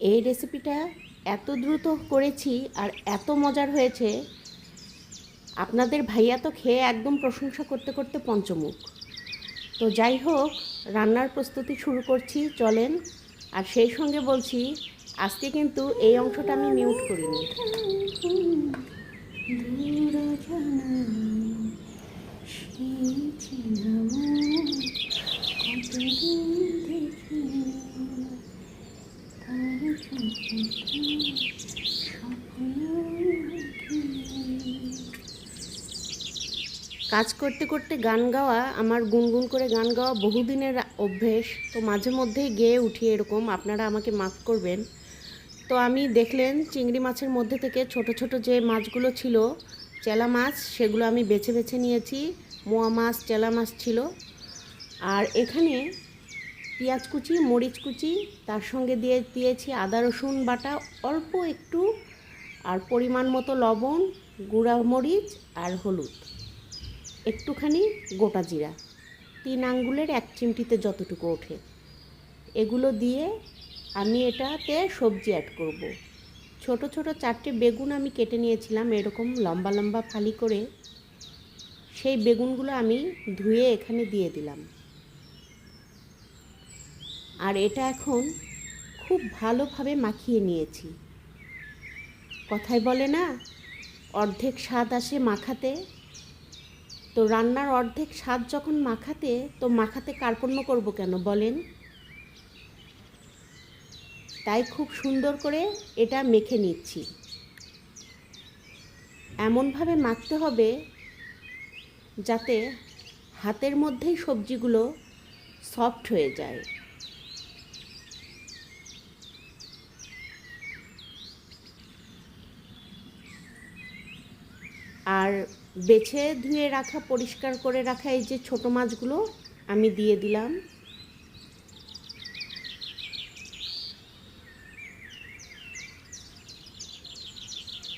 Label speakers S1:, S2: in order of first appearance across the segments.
S1: এই রেসিপিটা এত দ্রুত করেছি আর এত মজার হয়েছে, আপনাদের ভাইয়া তো খেয়ে একদম প্রশংসা করতে করতে পঞ্চমুখ। তো যাই হোক, রান্নার প্রস্তুতি শুরু করছি, চলেন। আর সেই সঙ্গে বলছি, আজকে কিন্তু এই অংশটা আমি মিউট করিনি। কাজ করতে করতে গান গাওয়া, আমার গুনগুন করে গান গাওয়া বহুদিনের অভ্যেস। তো মাঝে মধ্যেই গেয়ে উঠি এরকম, আপনারা আমাকে মাফ করবেন। তো আমি দেখলেন চিংড়ি মাছের মধ্যে থেকে ছোট ছোট যে মাছগুলো ছিল, চেলা মাছ, সেগুলো আমি বেছে বেছে নিয়েছি। মোয়া মাছ, চেলা মাছ ছিল। আর এখানে পেঁয়াজ কুচি, মরিচ কুচি, তার সঙ্গে দিয়ে, দিয়েছি আদা, রসুন বাটা, অল্প একটু, আর পরিমাণ মতো লবণ, গুঁড়া মরিচ আর হলুদ। একটুখানি গোটা জিরা। তিন আঙ্গুলের এক চিমটিতে যতটুকু ওঠে। এগুলো দিয়ে আমি এটাতে সবজি অ্যাড করব। ছোট ছোট চারটে বেগুন আমি কেটে নিয়েছিলাম এরকম লম্বা লম্বা ফালি করে। সেই বেগুনগুলো আমি ধুয়ে এখানে দিয়ে দিলাম। আর এটা এখন খুব ভালোভাবে মাখিয়ে নিয়েছি। কথায় বলে না, অর্ধেক স্বাদ আসে মাখাতে। তো রান্নার অর্ধেক স্বাদ যখন মাখাতে, তো মাখাতে কার্পণ্য করব কেন বলেন? তাই খুব সুন্দর করে এটা মেখে নিচ্ছি। এমনভাবে মাখতে হবে যাতে হাতের মধ্যেই সবজিগুলো সফট হয়ে যায়। আর বেছে ধুয়ে রাখা, পরিষ্কার করে রাখা এই যে ছোটো মাছগুলো আমি দিয়ে দিলাম।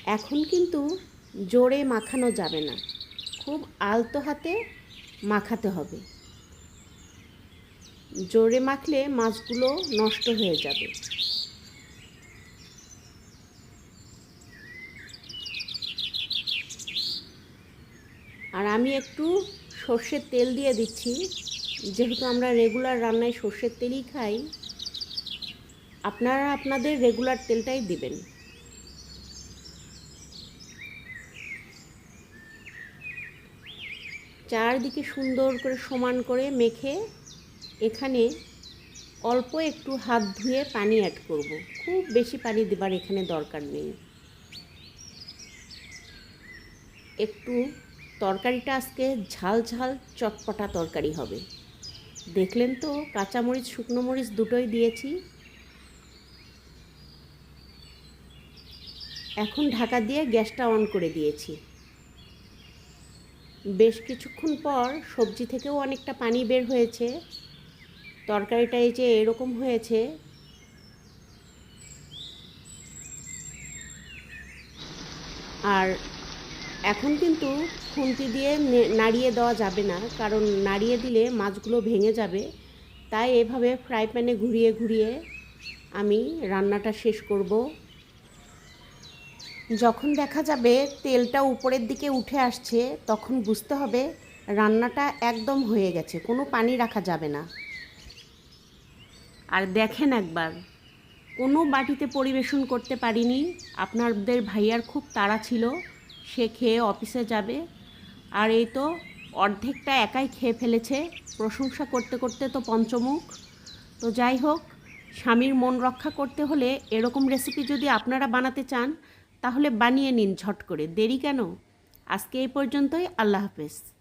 S1: এখন কিন্তু জোরে মাখানো যাবে না। খুব আলতো হাতে মাখাতে হবে। জোরে মাখলে মাছগুলো নষ্ট হয়ে যাবে। আর আমি একটু সর্ষের তেল দিয়ে দিচ্ছি। যেহেতু আমরা রেগুলার রান্নায় সর্ষের তেলই খাই, আপনারা আপনাদের রেগুলার তেলটাই দিবেন। চারদিকে সুন্দর করে সমান করে মেখে এখানে অল্প একটু হাত ধুয়ে পানি অ্যাড করব। খুব বেশি পানি দেবার এখানে দরকার নেই। একটু তরকারিটা আজকে ঝাল ঝাল চটপটা তরকারি হবে। দেখলেন তো, কাঁচামরিচ, শুকনো মরিচ দুটোই দিয়েছি। এখন ঢাকা দিয়ে গ্যাসটা অন করে দিয়েছি। বেশ কিছুক্ষণ পর সবজি থেকেও অনেকটা পানি বের হয়েছে। তরকারিটা এই যে এরকম হয়েছে। আর এখন কিন্তু খুন্তি দিয়ে নাড়িয়ে দেওয়া যাবে না, কারণ নাড়িয়ে দিলে মাছগুলো ভেঙে যাবে। তাই এভাবে ফ্রাই প্যানে ঘুরিয়ে ঘুরিয়ে আমি রান্নাটা শেষ করব। যখন দেখা যাবে তেলটা উপরের দিকে উঠে আসছে, তখন বুঝতে হবে রান্নাটা একদম হয়ে গেছে, কোনো পানি রাখা যাবে না। আর দেখেন একবার, কোনো বাটিতে পরিবেশন করতে পারিনি। আপনাদের ভাইয়ার খুব তাড়া ছিল। সে খেয়ে অফিসে যাবে। আর এই তো অর্ধেকটা একাই খেয়ে ফেলেছে। প্রশংসা করতে করতে তো পঞ্চমুখ। তো যাই হোক, স্বামীর মন রক্ষা করতে হলে এরকম রেসিপি যদি আপনারা বানাতে চান, তাহলে বানিয়ে নিন ঝট করে। দেরি কেন? আজকে এই পর্যন্তই। আল্লাহ হাফেজ।